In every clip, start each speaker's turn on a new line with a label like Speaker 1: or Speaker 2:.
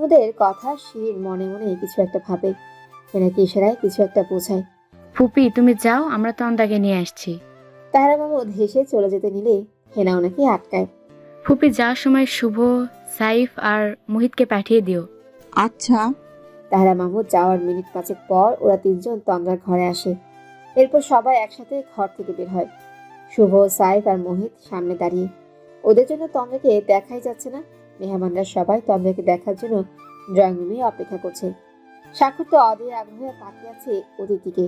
Speaker 1: মাহমুদের কথা শির মনে মনে কিছু একটা ভাবে। হেনাকে ইশারায় কিছু একটা বোঝায়।
Speaker 2: ফুপি তুমি যাও আমরা তন্দাকে নিয়ে আসছি।
Speaker 1: তাহলে মাহমুদ হেসে চলে যেতে নিলে হেনা ওনাকে আটকায়।
Speaker 2: ফুপি যাওয়ার সময় শুভ সাইফ আর মোহিতকে পাঠিয়ে দিও।
Speaker 3: আচ্ছা।
Speaker 1: তাহলে মাহমুদ যাওয়ার মিনিট পাঁচেক পর ওরা তিনজন তন্দ্রার ঘরে আসে। এরপর সবাই একসাথে ঘর থেকে বের হয়। শুভ সাইফ আর মোহিত সামনে দাঁড়িয়ে। ওদের জন্য তন্দ্রাকে দেখাই যাচ্ছে না। মেহমানরা সবাই তন্দ্রাকে দেখার জন্য ড্রয়িং রুমে অপেক্ষা করছে। সাক্ষর তো অধীর আগ্রহে তাকিয়ে আছে ওদের দিকে।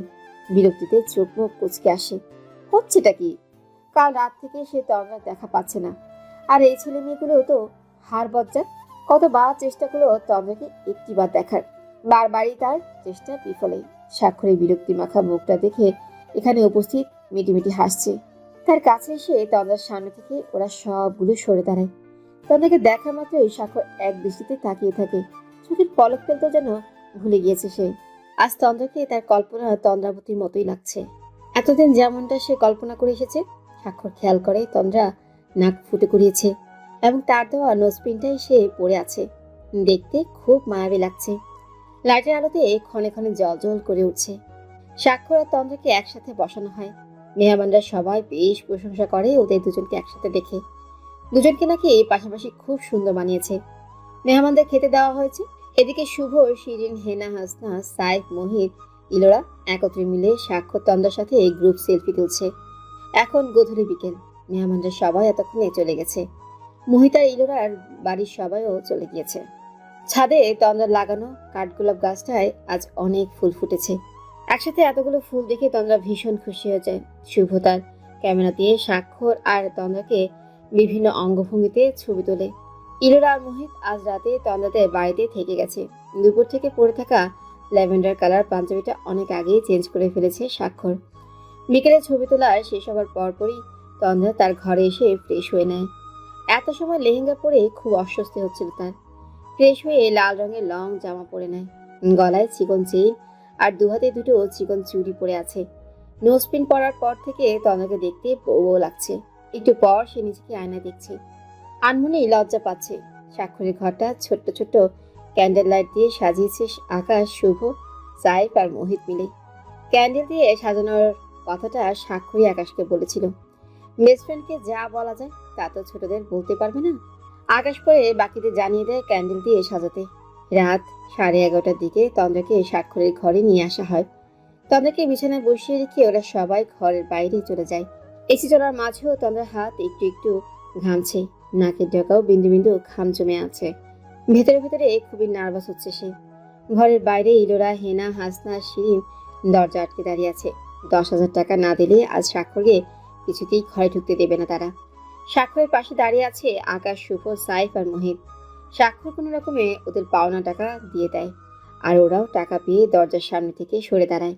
Speaker 1: বিরক্তিতে চোখ মুখ কুচকে আসে। হচ্ছেটা কি? কাল রাত থেকে সে তন্দ্রার দেখা পাচ্ছে না। আর এই ছেলে মেয়েগুলো তো হার বজ্জাত। কতবার চেষ্টা করল তন্দ্রাকে একটিবার দেখার। বারবারই তার চেষ্টা বিফলে। স্বাক্ষরের বিরক্তি মাখা মুখটা দেখে এখানে উপস্থিত মিটিমিটি হাসছে। তার কাছে এসে তন্দ্রার সামনে থেকে ওরা সবগুলো সরে দাঁড়ায়। তন্দ্রাকে দেখা মাত্রই স্বাক্ষর এক দৃষ্টিতে তাকিয়ে থাকে। চোখের পলক ফেলতে যেন ভুলে গিয়েছে সে। আজ তন্দ্রাকে তার কল্পনা তন্দ্রাবতীর মতোই লাগছে। এতদিন যেমনটা সে কল্পনা করে এসেছে, স্বাক্ষর খেয়াল করে তন্দ্রা নাক ফুটে করিয়েছে এবং তার দেওয়া নোজপিনটাই সে পড়ে আছে। দেখতে খুব মায়াবী লাগছে। লাইটের আলোতে ক্ষণে ক্ষণে জল জল করে উঠছে। স্বাক্ষর আর তন্দ্রাকে একসাথে বসানো হয়। মেহমানরা সবাই বেশ প্রশংসা করে ওদের দুজনকে একসাথে দেখে। দুজনকে নাকি পাশাপাশি খুব সুন্দর বানিয়েছে। মেহমানদের খেতে দেওয়া হয়েছে। এদিকে শুভ, শিরিন, হেনা, হাসনা, সাইফ, মোহিত, ইলোরা একত্রে মিলে স্বাক্ষর তন্দ্রার সাথে এই গ্রুপ সেলফি তুলছে। এখন গোধূলি বিকেল। মেহমানরা সবাই এতক্ষণে চলে গেছে। মোহিতার ইলোরার বাড়ির সবাইও চলে গিয়েছে। ছাদে তন্দ্রার লাগানো কাঠগোলাপ গাছটায় আজ অনেক ফুল ফুটেছে। একসাথে এতগুলো ফুল দেখে তন্দ্রা ভীষণ খুশি হয়ে যায় শুভ তার ক্যামেরা দিয়ে স্বাক্ষর আর তন্দ্রাকে বিভিন্ন অঙ্গভঙ্গিতে ছবি তোলে। ইলোরা আর মোহিত আজ রাতে তন্দ্রাদের বাড়িতে থেকে গেছে। দুপুর থেকে পরে থাকা ল্যাভেন্ডার কালার পাঞ্জাবিটা অনেক আগেই চেঞ্জ করে ফেলেছে স্বাক্ষর। বিকেলে ছবি তোলার শেষ হবার পরপরই তন্দ্রা তার ঘরে এসে ফ্রেশ হয়ে নেয়। এত সময় লেহেঙ্গা পরে খুব অস্বস্তি হচ্ছিল তার। ফ্রেশ হয়ে লাল রঙের লং জামা পরে নেয়। গলায় চিকন চেইন আর দুহাতে দুটো চিকন চুড়ি পরে আছে। নোজ নোজপিন পরার পর থেকে তন্দ্রাকে দেখতে বউ লাগছে। একটু পর সে নিজেকে আয়না দেখছে। আনমনে লজ্জা পাচ্ছে। স্বাক্ষরের ঘরটা ছোট্ট ছোট্ট ক্যান্ডেল লাইট দিয়ে সাজিয়েছে আকাশ, শুভ, সাইফ আর মোহিত মিলে। ক্যান্ডেল দিয়ে সাজানোর কথাটা স্বাক্ষরই আকাশকে বলেছিল। বেস্ট ফ্রেন্ডকে যা বলা যায় তা তো ছোটদের বলতে পারবে না। আকাশ পরে বাকিদের জানিয়ে দেয় ক্যান্ডেল দিয়ে সাজাতে। রাত সাড়ে এগারোটার দিকে তন্দ্রাকে স্বাক্ষরের ঘরে নিয়ে আসা হয়। তন্দ্রাকে বিছানায় বসিয়ে রেখে ওরা সবাই ঘরের বাইরে চলে যায়। এসি চলার মাঝেও তন্দ্রার হাত একটু একটু ঘামছে, নাকের ডগাও বিন্দু বিন্দু ঘাম জমে আছে। ভেতরে ভেতরে খুবই নার্ভাস হচ্ছে সে। ঘরের বাইরে ইলোরা, হেনা, হাসনা, শিরিন দরজা আটকে দাঁড়িয়ে আছে। দশ হাজার টাকা না দিলে আজ স্বাক্ষরকে কিছুতেই ঘরে ঢুকতে দেবে না তারা। স্বাক্ষরের পাশে দাঁড়িয়ে আছে আকাশ, শুভ, সাইফ আর মোহিত। স্বাক্ষর কোনো রকমে ওদের পাওনা টাকা দিয়ে দেয় আর ওরাও টাকা পেয়ে দরজার সামনে থেকে সরে দাঁড়ায়।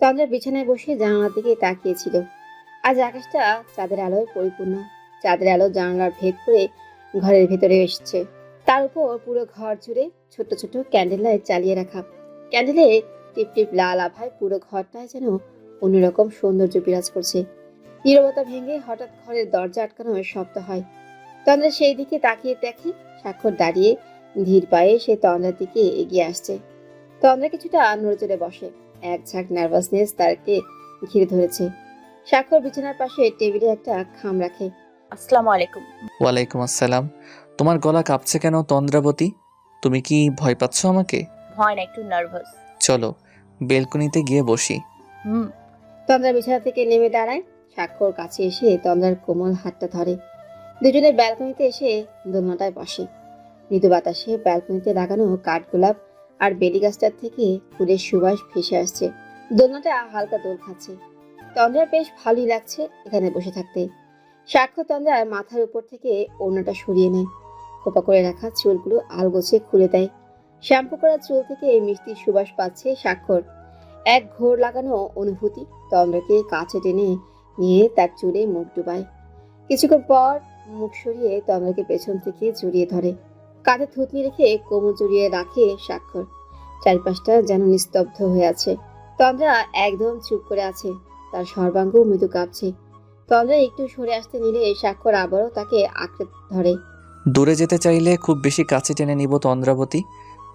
Speaker 1: তন্দ্রা বিছানায় বসে জানালার দিকে তাকিয়েছিল। আজ আকাশটা চাঁদের আলোয় পরিপূর্ণ। চাঁদের আলো জানালার ভেদ করে ঘরের ভেতরে এসছে। তার উপর পুরো ঘর জুড়ে ছোট ছোট ক্যান্ডেল লাইট চালিয়ে রাখা। ক্যান্ডেলে টিপ টিপ লাল আভায় পুরো ঘরটায় যেন অন্যরকম সৌন্দর্য বিরাজ করছে। নীরবতা ভেঙে হঠাৎ ঘরের দরজা আটকানো শব্দ হয়। তন্দ্রা সেই দিকে তাকিয়ে দেখে স্বাক্ষর দাঁড়িয়ে ধীর পায়ে সে তন্দ্রার দিকে এগিয়ে আসছে। তন্দ্রা কিছুটা নড়ে বসে। এক ঝাঁক নার্ভাসনেস তারকে ঘিরে ধরেছে। স্বাক্ষর বিছানার পাশে টেবিলে একটা খাম রাখে।
Speaker 4: আসসালামু আলাইকুম
Speaker 5: ওয়ালাইকুম আসসালাম। তোমার গলা কাঁপছে কেন তন্দ্রাবতী? তুমি কি ভয় পাচ্ছ আমাকে?
Speaker 4: ভয় না একটু নার্ভাস
Speaker 5: চলো বেলকনিতে গিয়ে বসি।
Speaker 4: হুম।
Speaker 1: তন্দ্রা বিছানা থেকে নেমে দাঁড়ায়। স্বাক্ষর কাছে এসে তন্দ্রার কোমল হাতটা ধরে। দুজনে ব্যালকনিতে এসে দোলনাটায় বসে। মৃদু বাতাসে ব্যালকনিতে লাগানো কাঠগোলাপ আর বেলি গাছটার থেকে ফুলের সুবাস ভেসে আসছে। দোলনাটা হালকা দোল খাচ্ছে। তন্দ্রার বেশ ভালোই লাগছে এখানে বসে থাকতে। সাক্ষ্য তন্দ্রার মাথার উপর থেকে ওড়নাটা সরিয়ে নেয়। খোপা করে রাখা চুলগুলো আলগোছে খুলে দেয়। শ্যাম্পু করা চুল থেকে মিষ্টি সুবাস পাচ্ছে স্বাক্ষর। এক ঘোর লাগানো অনুভূতি তন্দ্রাকে কাছে টেনে নিয়ে তার চুলে মুখ ডুবায়। কিছুক্ষণ পর মুখ সরিয়ে তন্দ্রাকে পেছন থেকে জড়িয়ে ধরে। কাঁধে থুতনি রেখে কোমর জড়িয়ে রাখে স্বাক্ষর। চারপাশটা যেন নিস্তব্ধ হয়ে আছে। তন্দ্রা একদম চুপ করে আছে। তার সর্বাঙ্গ মৃদু কাঁপছে। তন্দ্রা একটু সরে আসতে নিলে স্বাক্ষর আবারও তাকে আঁকড়ে ধরে।
Speaker 5: দূরে যেতে চাইলে খুব বেশি কাছে টেনে নিব তন্দ্রাবতী।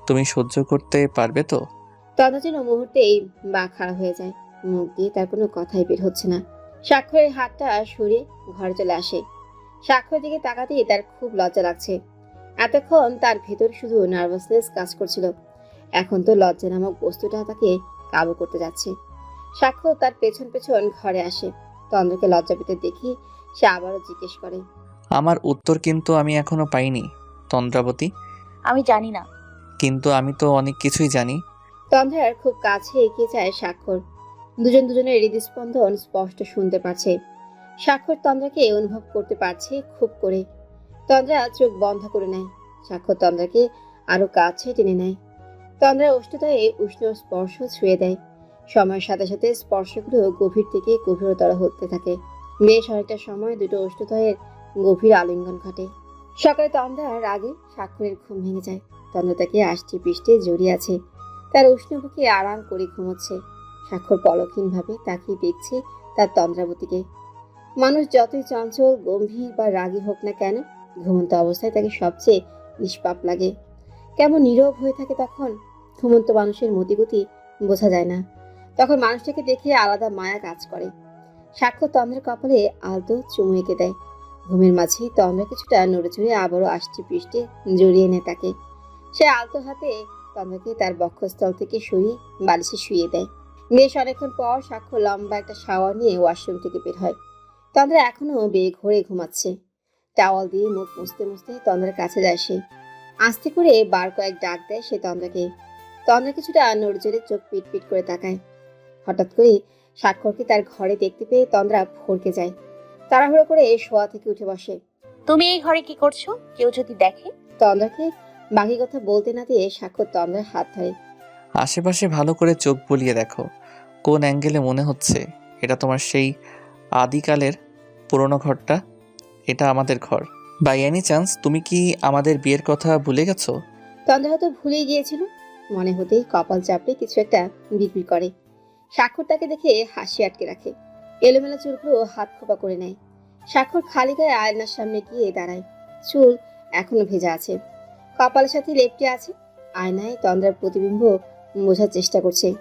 Speaker 5: তুমি সহ্য করতে পারবে তো?
Speaker 1: তন্দ্রা যেন মুহূর্তেই বা খারাপ হয়ে যায়। মুখ দিয়ে তার কোনো কথাই বের হচ্ছে না। স্বাক্ষরের হাতটা সরে ঘরে চলে আসে। স্বাক্ষরের দিকে তাকাতেই তার খুব লজ্জা লাগছে। এতক্ষণ তার ভেতর শুধু নার্ভাসনেস কাজ করছিল। এখন তো লজ্জা নামক বস্তুটা তাকে কাবু করতে যাচ্ছে। স্বাক্ষর তার পেছন পেছন ঘরে আসে। তন্দ্রকে লজ্জা পেতে দেখি সে আবারও জিজ্ঞেস করে
Speaker 5: আমার উত্তর কিন্তু আমি এখনও পাইনি তন্দ্রাবতী।
Speaker 4: আমি জানি না।
Speaker 5: কিন্তু আমি তো অনেক কিছুই জানি।
Speaker 1: তন্দ্রার খুব কাছে এগিয়ে যায় স্বাক্ষর দুজন দুজনের হৃদস্পন্দন স্পষ্ট শুনতে পাচ্ছে। স্বাক্ষর তন্দ্রাকে অনুভব করতে পারছে খুব করে। তন্দ্রা চোখ বন্ধ করে নেয়। স্বাক্ষর তন্দ্রাকে আরও কাছে টেনে নেয়। তন্দ্রার উষ্ণতায় উষ্ণ স্পর্শ ছুঁয়ে দেয়। সময়ের সাথে সাথে স্পর্শগুলো গভীর থেকে গভীরতর হতে থাকে। বেশ অনেকটা সময় দুটো উষ্ণতয়ের গভীর আলিঙ্গন ঘটে। সকালে তন্দ্রার আগে স্বাক্ষরের ঘুম ভেঙে যায়। তন্দ্রা তাকে আষ্টি পৃষ্ঠে জড়িয়ে আছে। তার উষ্ণ বুকে আরাম করে ঘুমোচ্ছে। স্বাক্ষর পলকহীনভাবে তাকিয়ে দেখছে তার তন্দ্রাবতীকে। মানুষ যতই চঞ্চল, গম্ভীর বা রাগী হোক না কেন, ঘুমন্ত অবস্থায় তাকে সবচেয়ে নিষ্পাপ লাগে। কেমন নীরব হয়ে থাকে তখন ঘুমন্ত মানুষের মতিগতি বোঝা যায় না। তখন মানুষটাকে দেখে আলাদা মায়া কাজ করে। স্বাক্ষর তন্দ্রের কপালে আলতো চুমু এঁকে দেয়। ঘুমের মাঝে তন্দ্রা কিছুটা নড়ে চড়ে আবারও আষ্টি পৃষ্ঠে জড়িয়ে নেয় তাকে। সে আলতো হাতে তন্দ্রাকে তার বক্ষস্থল থেকে সরিয়ে বালিশে শুয়ে দেয়। বেশ অনেকক্ষণ পর সাক্ষ্য লম্বা একটা শাওয়ার নিয়ে ওয়াশরুম থেকে বের হয়। তন্দ্রা এখনও বেয়ে ঘরে ঘুমাচ্ছে। টাওয়াল দিয়ে মুখ মুছতে মুছতে তন্দ্রার কাছে যায় সে। আস্তে করে বার কয়েক ডাক দেয় সে তন্দ্রাকে। তন্দ্রা কিছুটা নড়জোরে চোখ পিট পিট করে তাকায়। হঠাৎ করে স্বাক্ষরকে তার ঘরে দেখতে পেয়ে তন্দ্রা ভরকে যায়। তাড়াহুড়ো করে শোয়া থেকে উঠে বসে।
Speaker 4: তুমি এই ঘরে কি করছ? কেউ যদি দেখে?
Speaker 1: তন্দ্রাকে বাকি কথা বলতে না দিয়ে স্বাক্ষর তন্দ্রার হাত ধরে।
Speaker 5: আশেপাশে ভালো করে চোখ বুলিয়ে দেখো। কোন অ্যাঙ্গেলে মনে হচ্ছে এটা তোমার সেই আদিকালের পুরনো ঘরটা? এটা আমাদের ঘর। বাই এনি চান্স তুমি কি আমাদের বিয়ের কথা ভুলে গেছো?
Speaker 1: তন্দ্রা হয়তো ভুলেই গিয়েছিল। মনে হতেই কপাল চাপড়ে কিছু একটা বিড়বিড় করে। স্বাক্ষর তাকে দেখে হাসি আটকে রাখে। এলোমেলো চুলগুলো হাত খোপা করে নেয়। স্বাক্ষর খালি গায়ে আয়নার সামনে গিয়ে দাঁড়ায়। চুল এখনও ভেজা আছে। কপালের সাথে লেপটে আছে। আয়নায় তন্দ্রার প্রতিবিম্ব বোঝার চেষ্টা করছে।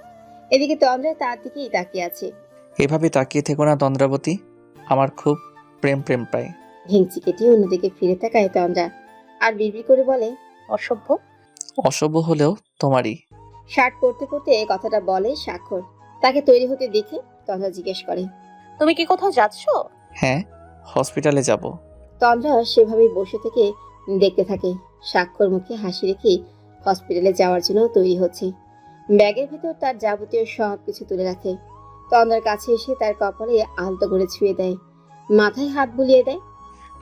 Speaker 1: এদিকে তন্দ্রা তার দিকেই তাকিয়ে আছে।
Speaker 5: এভাবে তাকিয়ে থেকো না তন্দ্রাবতী। আমার খুব প্রেম প্রেম পায়।
Speaker 1: ভেঙচি কেটে অন্যদিকে ফিরে তাকায় তন্দ্রা। আর বিড়বিড় করে বলে
Speaker 4: অসভ্য?
Speaker 5: অসভ্য হলেও তোমারই।
Speaker 1: শার্ট পরতে পরতে কথাটা বলে স্বাক্ষর। তাকে তৈরি হতে দেখে তন্দ্রা জিজ্ঞেস করে
Speaker 4: তুমি কি কোথাও যাচ্ছো?
Speaker 5: হ্যাঁ হসপিটালে যাব।
Speaker 1: তন্দ্রা সেভাবেই বসে থেকে দেখতে থাকে। স্বাক্ষর মুখে হাসি রেখে হসপিটালে যাওয়ার জন্য তৈরি হচ্ছে। ব্যাগের ভিতর তার যাবতীয় সব কিছু তুলে রাখে। তন্দ্রার কাছে এসে তার কপালে আলতো করে ছুঁয়ে দেয়। মাথায় হাত বুলিয়ে দেয়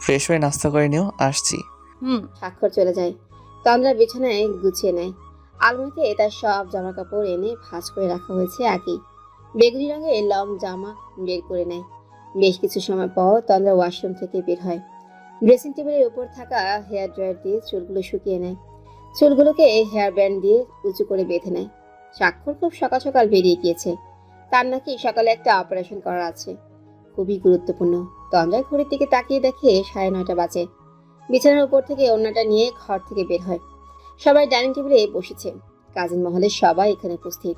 Speaker 5: ফ্রেশ হয়ে নাস্তা করে নিও আসছি।
Speaker 4: হুম
Speaker 1: স্বাক্ষর চলে যায়। তন্দ্রা বিছানায় গুছিয়ে নেয়। আলমারিতে তার সব জামা কাপড় এনে ভাঁজ করে রাখা হয়েছে আগেই। বেগুনি রঙের লং জামা বের করে নেয়। বেশ কিছু সময় পর তন্দ্রা ওয়াশরুম থেকে বের হয়। ড্রেসিং টেবিলের উপর থাকা হেয়ার ড্রায়ার দিয়ে চুলগুলো শুকিয়ে নেয়। চুলগুলোকে হেয়ার ব্যান্ড দিয়ে উঁচু করে বেঁধে নেয়। স্বাক্ষর খুব সকাল সকাল বেরিয়ে গিয়েছে। তার নাকি সকালে একটা অপারেশন করা আছে। খুবই গুরুত্বপূর্ণ। তন্দ্রা ঘড়ির দিকে তাকিয়ে দেখে সাড়ে নয়টা বাজে। বিছানার উপর থেকে অন্যটা নিয়ে ঘর থেকে বের হয়। সবাই ডাইনিং টেবিলে বসেছে। কাজিন মহলের সবাই এখানে উপস্থিত।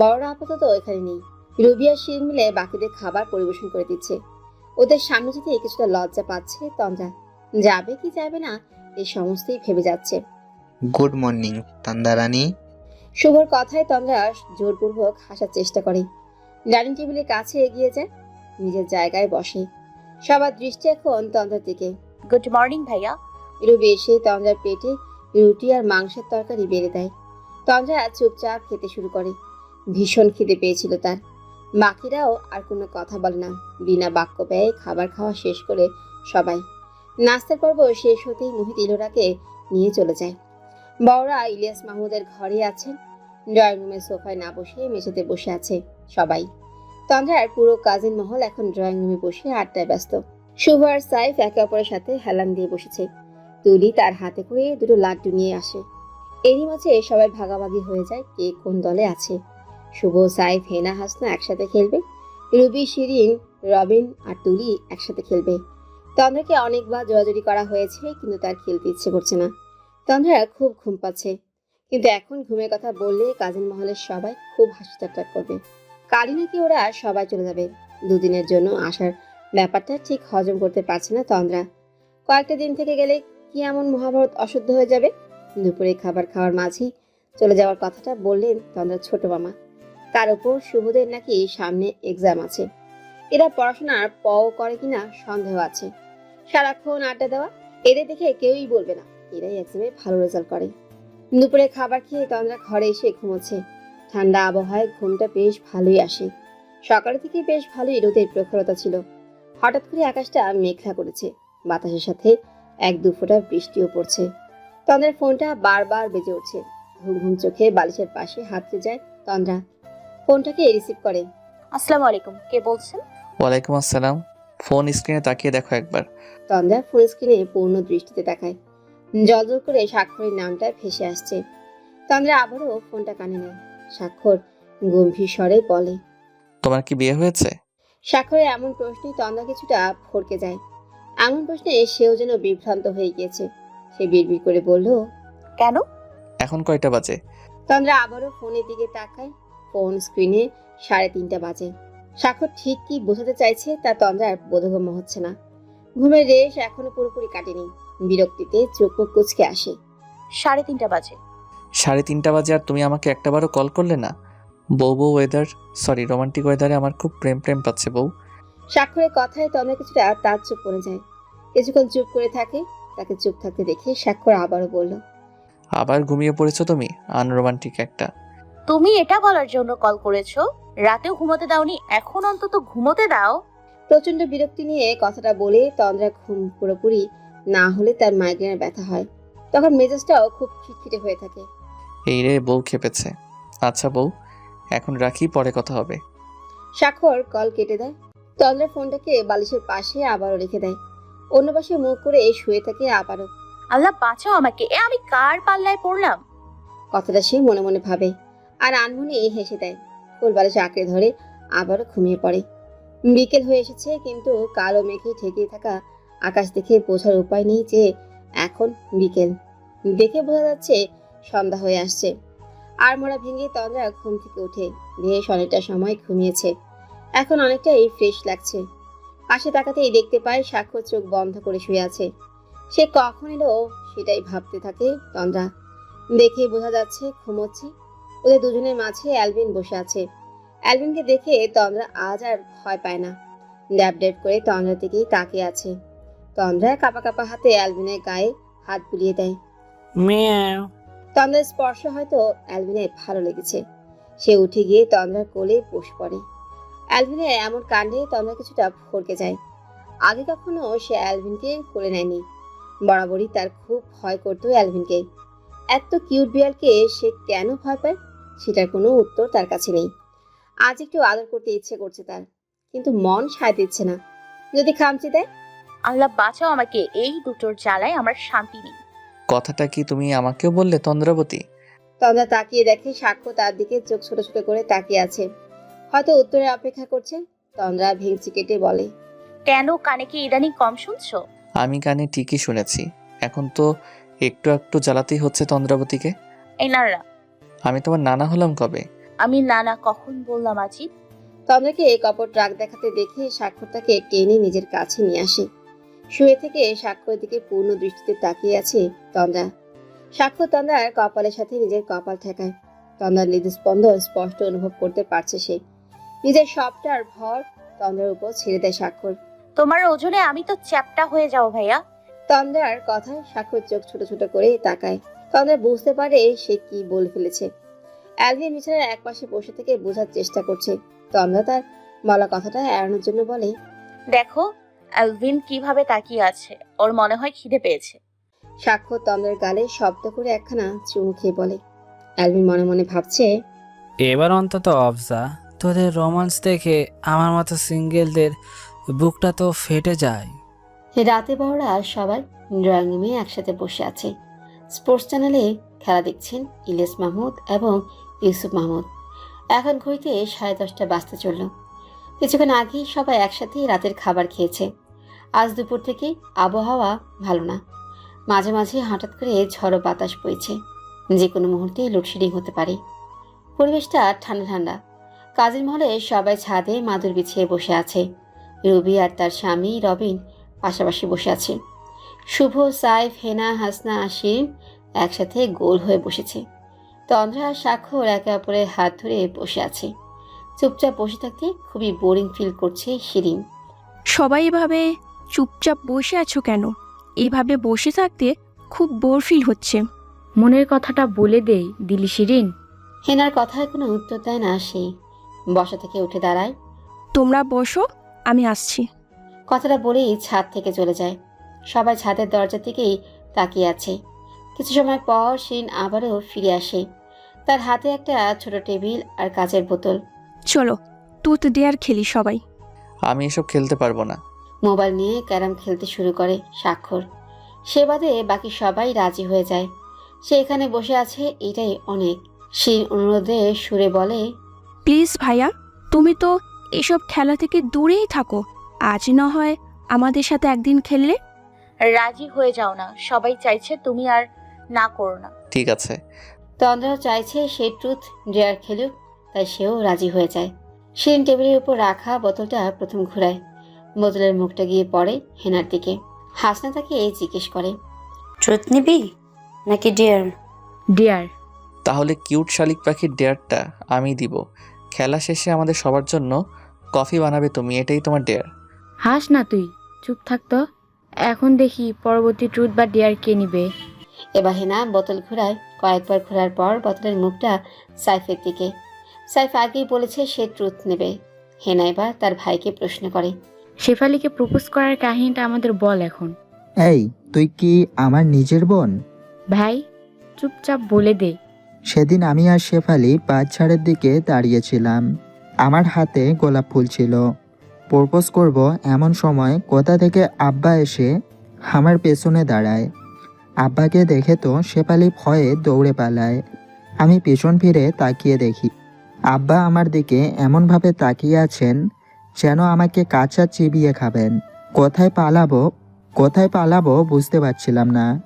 Speaker 1: বড়রা আপাতত এখানে নেই। রুবি আর শিরিন মিলে বাকিদের খাবার পরিবেশন করে দিচ্ছে। ওদের সামনে যেতে কিছুটা লজ্জা পাচ্ছে তন্দ্রা। যাবে কি যাবে না এই সমস্তই ভেবে যাচ্ছে।
Speaker 3: গুড মর্নিং তান্দারানী
Speaker 1: শুভর কথায় তন্দ্রা জোরপূর্বক হাসার চেষ্টা করে। ডাইনিং টেবিলের কাছে এগিয়ে যায় নিজের জায়গায় বসে। সবার দৃষ্টি এখন তন্দ্রার দিকে।
Speaker 4: গুড মর্নিং ভাইয়া।
Speaker 1: রুবি এসে তন্দ্রার পেটে রুটি আর মাংসের তরকারি বেড়ে দেয়। তন্দ্রা চুপচাপ খেতে শুরু করে। ভীষণ খিদে পেয়েছিল তার। বাকিরাও আর কোনো কথা বলে না। বিনা বাক্য ব্যয়ে খাবার খাওয়া শেষ করে সবাই। নাস্তার পর্ব শেষ হতেই মোহিত ইলোরাকে নিয়ে চলে যায়। বড়রা ইলিয়াস মাহমুদের ঘরে আছেন। ড্রয়িং রুমের সোফায় না বসে মেঝেতে বসে আছে সবাই। তন্দ্রার পুরো কাজিন মহল এখন ড্রয়িং রুমে বসে আড্ডায় ব্যস্ত। শুভ আর সাইফ একে অপরের সাথে হেলান দিয়ে বসেছে। তুলি তার হাতে করে দুটো লাড্ডু নিয়ে আসে। এরই মাঝে সবাই ভাগাভাগি হয়ে যায় কে কোন দলে আছে। শুভ, সাইফ, হেনা, হাসনা একসাথে খেলবে। রুবি, শিরিন, রবিন আর তুলি একসাথে খেলবে। তন্দ্রাকে অনেকবার জোরাজুরি করা হয়েছে, কিন্তু তার খেলতে ইচ্ছে করছে না। তন্দ্রা খুব ঘুম পাচ্ছে, কিন্তু এখন ঘুমের কথা বললে কাজিন মহলের সবাই খুব হাসি ঠাট্টা করবে। কালই নাকি ওরা সবাই চলে যাবে। দুদিনের জন্য আসার ব্যাপারটা ঠিক হজম করতে পারছে না তন্দ্রা। কয়েকটা দিন থেকে গেলে কি এমন মহাভারত অশুদ্ধ হয়ে যাবে? দুপুরে খাবার খাওয়ার মাঝেই চলে যাওয়ার কথাটা বললেন তন্দ্রার ছোট মামা। তার উপর শুভদের নাকি সামনে এক্সাম আছে। এরা পড়াশোনার প করে কিনা সন্দেহ আছে। সারাক্ষণ আড্ডা দেওয়া, এদের দেখে কেউই বলবে না। এরাই এক্সামে ভালো রেজাল্ট করে। দুপুরে খাবার খেয়ে তন্দ্রা ঘরে এসে ঘুমোচ্ছে। ঠান্ডা আবহাওয়ায় ঘুমটা বেশ ভালোই আসে। সকালে থেকে বেশ ভালোই রোদের প্রখরতা ছিল। হঠাৎ করে আকাশটা মেঘলা করেছে। বাতাসের সাথে এক দু ফোঁটা বৃষ্টিও পড়ছে। তন্দ্রার ফোনটা বারবার বেজে উঠছে। ঘুম ঘুম চোখে বালিশের পাশে হাততে যায় তন্দ্রা। ফোনটাকে রিসিভ করে।
Speaker 4: আসসালামু আলাইকুম কে বলছেন?
Speaker 5: ওয়ালাইকুম আসসালাম। ফোন স্ক্রিনে তাকিয়ে দেখো একবার।
Speaker 1: তন্দ্রা ফোন স্ক্রিনে পূর্ণ দৃষ্টিতে তাকায়। জল করে স্বাক্ষরের নামটা ভেসে আসছে। তন্দ্রা আবারও ফোনটা কানে নেয়। স্বাক্ষর গম্ভীর স্বরে বলে
Speaker 5: তোমার কি বিয়ে হয়েছে?
Speaker 1: স্বাক্ষরের এমন প্রশ্নে তন্দ্রা কিছুটা ফরকে যায়। এমন প্রশ্নে সেও যেন বিভ্রান্ত হয়ে গিয়েছে। সে বিড়বিড় করে বলল
Speaker 4: কেন?
Speaker 5: এখন কয়টা বাজে?
Speaker 1: তন্দ্রা আবারও ফোনের দিকে তাকায়। ফোন স্ক্রিনে সাড়ে তিনটা বাজে। স্বাক্ষর ঠিক কি বোঝাতে চাইছে তা তন্দ্রার বোধগম্য হচ্ছে না। ঘুমের রেশ এখনও পুরোপুরি কাটেনি। বিরক্তিতে চোখ মুখ কুচকে আসে।
Speaker 4: সাড়ে তিনটা বাজে।
Speaker 5: সাড়ে তিনটা বাজে আর তুমি আমাকে একটাবারও কল করলে না? বউ বউ ওয়েদার সরি রোমান্টিক ওয়েদারে আমার খুব প্রেম প্রেম পাচ্ছে বউ।
Speaker 1: স্বাক্ষরের কথায় তন্দ্রা কিছুটা তার চুপ পড়ে যায়। কিছুক্ষণ চুপ করে থাকে তাকে চুপ থাকতে দেখে স্বাক্ষর আবারও বলল
Speaker 5: আবার ঘুমিয়ে পড়েছো তুমি? আনরোমান্টিক একটা।
Speaker 4: তুমি এটা বলার জন্য কল করেছ? রাতেও ঘুমোতে দাওনি এখন অন্তত ঘুমোতে দাও।
Speaker 1: প্রচণ্ড বিরক্তি নিয়ে কথাটা বলে তন্দ্রা ঘুম পুরোপুরি না হলে তার মাইগ্রেনের ব্যথা হয়। তখন মেজাজটাও খুব খিটখিটে হয়ে থাকে।
Speaker 5: এই রে বউ খেপেছে। আচ্ছা বউ এখন রাখি পরে কথা হবে।
Speaker 1: স্বাক্ষর কল কেটে দেয়। তন্দ্রা ফোনটাকে বালিশের পাশে আবারও রেখে দেয়। অন্য পাশে মুখ করে শুয়ে থাকে আবারও।
Speaker 4: আল্লাহ বাঁচাও আমাকে এ আমি কার পাল্লায় পড়লাম?
Speaker 1: কথাটা সে মনে মনে ভাবে। আর আনমনে হেসে দেয়। ফুল বালিশে আঁকড়ে ধরে আবারও ঘুমিয়ে পড়ে। বিকেল হয়ে এসেছে, কিন্তু কালো মেঘে ঠেকে থাকা আকাশ দেখে বোঝার উপায় নেই যে এখন বিকেল। দেখে বোঝা যাচ্ছে সন্ধ্যা হয়ে আসছে। আর মোড়া ভেঙে তন্দ্রা ঘুম থেকে উঠে বেশ অনেকটা সময় ঘুমিয়েছে। এখন অনেকটাই ফ্রেশ লাগছে। পাশে তাকাতেই দেখতে পায় সাক্ষ্য চোখ বন্ধ করে শুয়ে আছে। সে কখন এলো সেটাই ভাবতে থাকে তন্দ্রা। দেখে বোঝা যাচ্ছে ঘুমোচ্ছে ওদের দুজনের মাঝে অ্যালভিন বসে আছে। অ্যালভিনকে দেখে তন্দ্রা আজ আর ভয় পায় না। ড্যাব ড্যাব করে তন্দ্রার দিকেই তাকিয়ে আছে। তন্দ্রা কাপা কাপা হাতে অ্যালভিনের গায়ে হাত বুলিয়ে দেয়।
Speaker 6: মিয়াও।
Speaker 1: তন্দ্রার স্পর্শ হয়তো অ্যালভিনের ভালো লেগেছে। সে উঠে গিয়ে তন্দ্রার কোলে বসে পড়ে। অ্যালভিনের এমন কাণ্ডে তন্দ্রা কিছুটা ফরকে যায়। আগে কখনো সে অ্যালভিনকে কোলে নেয়নি। বরাবরই তার খুব ভয় করতো অ্যালভিনকে এত কিউট বিড়ালকে সে কেন ভয় পায়? সেটার কোনো উত্তর তার কাছে নেই। আজ একটু আদর করতে ইচ্ছে করছে তার কিন্তু মন সায় দিচ্ছে না। যদি খামচি দেয়?
Speaker 4: আল্লাহ বাঁচাও আমাকে এই দুটোর জ্বালায় আমার শান্তি নেই।
Speaker 5: কথাটা কি তুমি আমাকেও বললে তন্দ্রাবতী?
Speaker 1: তন্দ্রা তাকিয়ে দেখে সাক্ষ্য তার দিকে চোখ ছোট ছোট করে তাকিয়ে আছে। হয়তো উত্তরের অপেক্ষা করছে তন্দ্রা ভেঙচি কেটে বলে।
Speaker 4: কেন কানে কি ইদানিং কম শুনছো?
Speaker 5: আমি কানে ঠিকই শুনেছি। এখন তো একটু একটু জ্বালাতেই হচ্ছে তন্দ্রাবতীকে।
Speaker 4: এই না না
Speaker 5: আমি তোমার নানা হলাম কবে?
Speaker 4: আমি নানা কখন বললাম আজি
Speaker 1: তন্দ্রাকে কপট রাগ দেখাতে দেখে সাক্ষর তাকে টেনে নিজের কাছে নিয়ে আসে। শুয়ে থেকে সাক্ষরের দিকে পূর্ণ দৃষ্টিতে তাকিয়ে আছে তন্দ্রা সাক্ষর তন্দ্রার কপালের সাথে নিজের কপাল ঠেকায়। তন্দ্রার হৃদস্পন্দন স্পষ্ট অনুভব করতে পারছে সে। নিজের সবটার ভর তন্দ্রার উপর ছেড়ে দেয় স্বাক্ষর।
Speaker 4: তোমার ওজনে আমি তো চ্যাপটা হয়ে যাও ভাইয়া।
Speaker 1: তন্দ্রার কথায় স্বাক্ষর চোখ ছোট ছোট করে তাকায়। তন্দ্রা বুঝতে পারে সে কি বলে ফেলেছে। অ্যালভিন বিছানার একপাশে বসে থেকে বোঝার চেষ্টা করছে। তন্দ্রা তার বলা কথাটা এড়ানোর জন্য বলে
Speaker 4: দেখো অ্যালভিন কীভাবে তাকিয়ে আছে ওর মনে হয় খিদে পেয়েছে।
Speaker 1: সাক্ষ্য তন্দ্রার গালে শব্দ করে একখানা চুমু খেয়ে বলে অ্যালভিন মনে মনে ভাবছে
Speaker 6: এবার অন্তত অবজা তোদের রোমান্স দেখে আমার মতো সিঙ্গেলদের বুকটা তো ফেটে যায়।
Speaker 1: রাতে বড়রা সবাই ড্রয়িং রুমে একসাথে বসে আছে। স্পোর্টস চ্যানেলে খেলা দেখছেন ইলিয়াস মাহমুদ এবং ইউসুফ মাহমুদ। এখন ঘড়িতে সাড়ে দশটা বাজতে চলল। কিছুক্ষণ আগেই সবাই একসাথে রাতের খাবার খেয়েছে। আজ দুপুর থেকে আবহাওয়া ভালো না। মাঝে মাঝে হঠাৎ করে ঝড়ো বাতাস বইছে। যে কোনো মুহূর্তে লোডশেডিং হতে পারে। পরিবেশটা ঠান্ডা ঠান্ডা। কাজের মহলে সবাই ছাদে মাদুর বিছিয়ে বসে আছে। রবি আর তার স্বামী রবিন পাশাপাশি বসে আছে। শুভ সাইফ হেনা হাসনা শিরিন একসাথে গোল হয়ে বসেছে। তন্দ্রা আর স্বাক্ষর একে অপরের হাত ধরে বসে আছে। চুপচাপ বসে থাকতে খুবই বোরিং ফিল করছে শিরিন।
Speaker 7: সবাই এভাবে চুপচাপ বসে আছো কেন? এভাবে বসে থাকতে খুব বোর ফিল হচ্ছে।
Speaker 2: মনের কথাটা বলে দেই দিলি শিরিন।
Speaker 1: হেনার কথায় কোনো উত্তর দেয় না সে। বসা থেকে উঠে দাঁড়ায়।
Speaker 7: তোমরা বসো আমি আসছি।
Speaker 1: কথাটা বলেই ছাদ থেকে চলে যায়। সবাই ছাদের দরজা থেকেই তাকিয়ে আছে। কিছু সময় পর শিরিন আবারও ফিরে আসে। তার হাতে একটা ছোট টেবিল আর কাচের বোতল।
Speaker 7: চলো তুত দেয়ার খেলি সবাই।
Speaker 5: আমি এসব খেলতে পারব না।
Speaker 1: মোবাইল নিয়ে ক্যারাম খেলতে শুরু করে স্বাক্ষর। সে বাদে বাকি সবাই রাজি হয়ে যায়। সে এখানে বসে আছে এটাই অনেক। শির অনুরোধে সুরে বলে
Speaker 7: প্লিজ ভাইয়া তুমি তো এসব খেলা থেকে দূরেই থাকো। আজ না হয় আমাদের সাথে একদিন খেললে?
Speaker 4: রাজি হয়ে যাও না। সবাই চাইছে তুমি আর না করো না।
Speaker 5: ঠিক আছে।
Speaker 1: তন্দ্রাও চাইছে সে ট্রুথ ডেয়ার খেলুক তাই সেও রাজি হয়ে যায়। শিরিন টেবিলের উপর রাখা বোতলটা প্রথম ঘুরায়। বোতলের মুখটা গিয়ে পড়ে হেনার দিকে। হাসনা তাকে এই জিজ্ঞেস করে
Speaker 8: ট্রুথ নিবি? নাকি ডিয়ার
Speaker 2: ডিয়ার
Speaker 5: তাহলে কিউট শালিক পাখির ডেয়ারটা আমি দিব। খেলা শেষে আমাদের সবার জন্য কফি বানাবে তুমি এটাই তোমার ডেয়ার
Speaker 2: হাস না তুই চুপ থাকতো এখন দেখি পরবর্তী ট্রুথ বা ডিয়ার কে নিবে।
Speaker 1: এবার হেনা বোতল ঘোরায় কয়েকবার ঘোরার পর বোতলের মুখটা সাইফের দিকে। সাইফ আগেই বলেছে সে ট্রুথ নেবে। হেনা এবার তার ভাইকে প্রশ্ন করে।
Speaker 2: শেফালিকে প্রপোজ করার কাহিনীটা আমাদের বল এখন।
Speaker 9: এই তুই কি আমার নিজের বোন?
Speaker 2: ভাই চুপচাপ বলে দে।
Speaker 9: সেদিন আমি আর শেফালি বাচ্চাড়ের দিকে দাঁড়িয়েছিলাম। আমার হাতে গোলাপ ফুল ছিল। প্রপোজ করব এমন সময় কোথা থেকে আব্বা এসে আমার পেছনে দাঁড়ায়। আব্বাকে দেখে তো শেফালি ভয়ে দৌড়ে পালায়। আমি পেছন ফিরে তাকিয়ে দেখি। আব্বা আমার দিকে এমনভাবে তাকিয়ে আছেন যেন আমাকে কাঁচা চিবিয়ে খাবেন। কোথায় পালাবো? কোথায় পালাবো বুঝতে পারছিলাম না।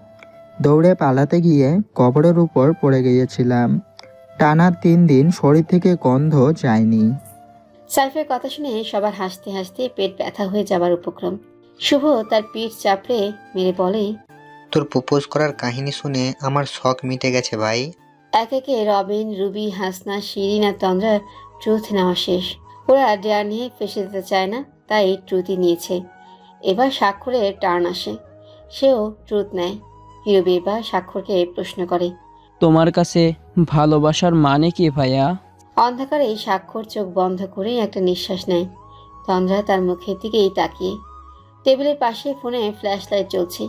Speaker 9: দৌড়ে পালাতে গিয়ে কবরের উপর পড়ে গিয়েছিলাম। টানা তিন দিন শরীর থেকে গন্ধ যায়নি।
Speaker 1: সাইফের কথা শুনে সবার হাসতে হাসতে পেট ব্যথা হয়ে যাবার উপক্রম। শুভ তার পিঠ চাপড়ে মেরে বলে
Speaker 3: তোর প্রপোজ করার কাহিনী শুনে আমার শখ মিটে গেছে ভাই।
Speaker 1: এক একে রবিন রুবি হাসনা শিরিন আর তন্দ্রার ট্রুথ নেওয়া শেষ। ওরা ডেয়ার নিয়ে ফেসে দিতে চায় না তাই ট্রুথই নিয়েছে। এবার স্বাক্ষরের টার্ন আসে। সেও ট্রুথ নেয়। রুবি এবার স্বাক্ষরকে প্রশ্ন করে
Speaker 10: তোমার কাছে ভালোবাসার মানে কি ভাইয়া?
Speaker 1: অন্ধকারে স্বাক্ষর চোখ বন্ধ করে একটা নিঃশ্বাস নেয়। তন্দ্রা তার মুখের দিকেই তাকিয়ে। টেবিলের পাশে ফোনে ফ্ল্যাশ লাইট জ্বলছে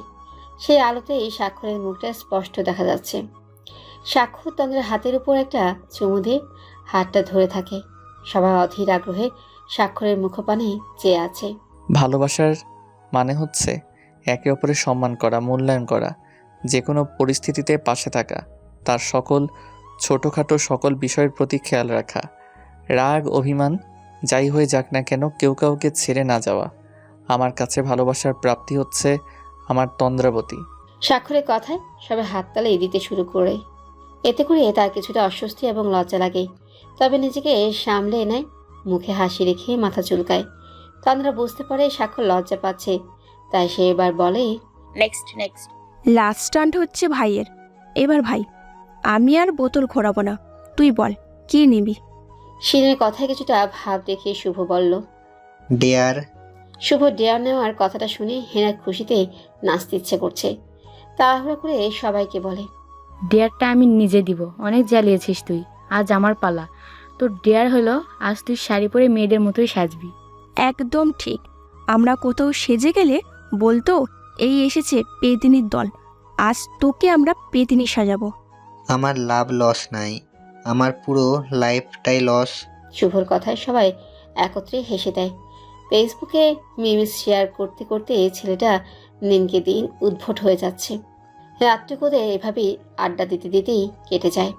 Speaker 1: সেই আলোতেই স্বাক্ষরের মুখটা স্পষ্ট দেখা যাচ্ছে। স্বাক্ষর তন্দ্রার হাতের উপর একটা চুমু দিয়ে হাতটা ধরে থাকে। সবাই অধীর আগ্রহে স্বাক্ষরের মুখপানে চেয়ে আছে।
Speaker 5: ভালোবাসার মানে হচ্ছে একে অপরের সম্মান করা, মূল্যায়ন করা। যে কোনো পরিস্থিতিতে পাশে থাকা, তার সকল ছোটোখাটো সকল বিষয়ের প্রতি খেয়াল রাখা। রাগ অভিমান যাই হয়ে যাক না কেন কেউ কাউকে ছেড়ে না যাওয়া। আমার কাছে ভালোবাসার প্রাপ্তি হচ্ছে আমার তন্দ্রাবতী।
Speaker 1: স্বাক্ষরের কথায় সবাই হাততালি দিতে শুরু করে। এতে করে তার কিছুটা অস্বস্তি এবং লজ্জা লাগে। তবে নিজেকে এ সামলে নেয় মুখে হাসি রেখে মাথা চুলকায়। তন্দ্রা বুঝতে পারে স্বাক্ষর লজ্জা পাচ্ছে। তাই সে এবার বলে
Speaker 4: নেক্সট নেক্সট
Speaker 7: লাস্ট স্টান্ট হচ্ছে ভাইয়ের। এবার ভাই আমি আর বোতল ঘোরাবো না। তুই বল কি নিবি?
Speaker 1: শিরের কথায় কিছুটা ভাব দেখিয়ে শুভ বলল
Speaker 3: ডেয়ার
Speaker 1: শুভ ডেয়ার নেওয়ার কথাটা শুনে হেনার খুশিতে নাচতে ইচ্ছে করছে। তাড়াহুড়ো করে সবাইকে বলে
Speaker 2: ডেয়ারটা আমি নিজে দিব অনেক জ্বালিয়েছিস তুই আজ আমার পালা। তোর ডেয়ার হলো আজ তুই শাড়ি পরে মেয়েদের মতোই সাজবি।
Speaker 7: একদম ঠিক। আমরা কোথাও সেজে গেলে বলতো এই এসেছে পেদিনির দল আজ তোকে আমরা পেদিনি সাজাবো।
Speaker 3: আমার লাভ লস নাই, আমার পুরো লাইফটাই লস।
Speaker 1: শুভর কথায় সবাই একত্রে হেসে দেয়। ফেসবুকে মিমিস শেয়ার করতে করতে এই ছেলেটা দিনকে দিন উদ্ভট হয়ে যাচ্ছে। রাত্রিকোদে এভাবেই আড্ডা দিতে দিতেই কেটে যায়।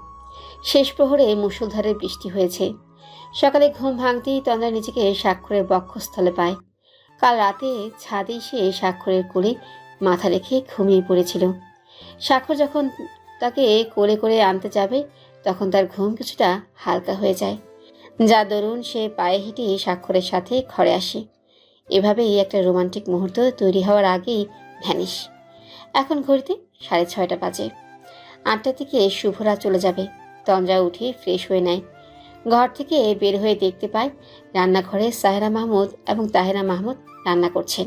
Speaker 1: শেষ প্রহরে মুষলধারে বৃষ্টি হয়েছে। সকালে ঘুম ভাঙতেই তন্দ্রা নিজেকে স্বাক্ষরের বক্ষস্থলে পায়। কাল রাতে ছাদে সে স্বাক্ষরের কোলে মাথা রেখে ঘুমিয়ে পড়েছিল। স্বাক্ষর যখন তাকে কোলে করে আনতে যাবে, তখন তার ঘুম কিছুটা হালকা হয়ে যায়। যা দরুন সে পায়ে হেঁটে স্বাক্ষরের সাথে ঘরে আসে। এভাবেই একটা রোমান্টিক মুহূর্ত তৈরি হওয়ার আগেই ভ্যানিশ। এখন ঘড়িতে সাড়ে ছয়টা বাজে। আটটার দিকে শুভরা চলে যাবে। তন্দ্রা উঠে ফ্রেশ হয়ে নেয়। ঘর থেকে বের হয়ে দেখতে পায় রান্নাঘরে সাহেরা মাহমুদ এবং তাহেরা মাহমুদ রান্না করছেন।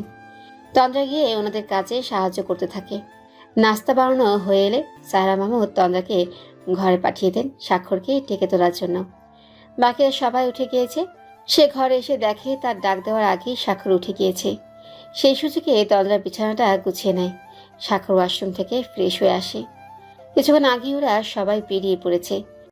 Speaker 1: তন্দ্রা গিয়ে ওনাদের কাজে সাহায্য করতে থাকে। নাস্তা বানানো হয়ে এলে সাহেরা মামুদ তন্দ্রাকে ঘরে পাঠিয়ে দেন স্বাক্ষরকে টেকে তোলার জন্য। বাকিরা সবাই উঠে গিয়েছে। সে ঘরে এসে দেখে তার ডাক দেওয়ার আগেই স্বাক্ষর উঠে গিয়েছে। সেই সুযোগে তন্দ্রার বিছানাটা গুছিয়ে নেয়। স্বাক্ষর ওয়াশরুম থেকে ফ্রেশ হয়ে আসে। কিছুক্ষণ আগে ওরা সবাই বেরিয়ে পড়েছে।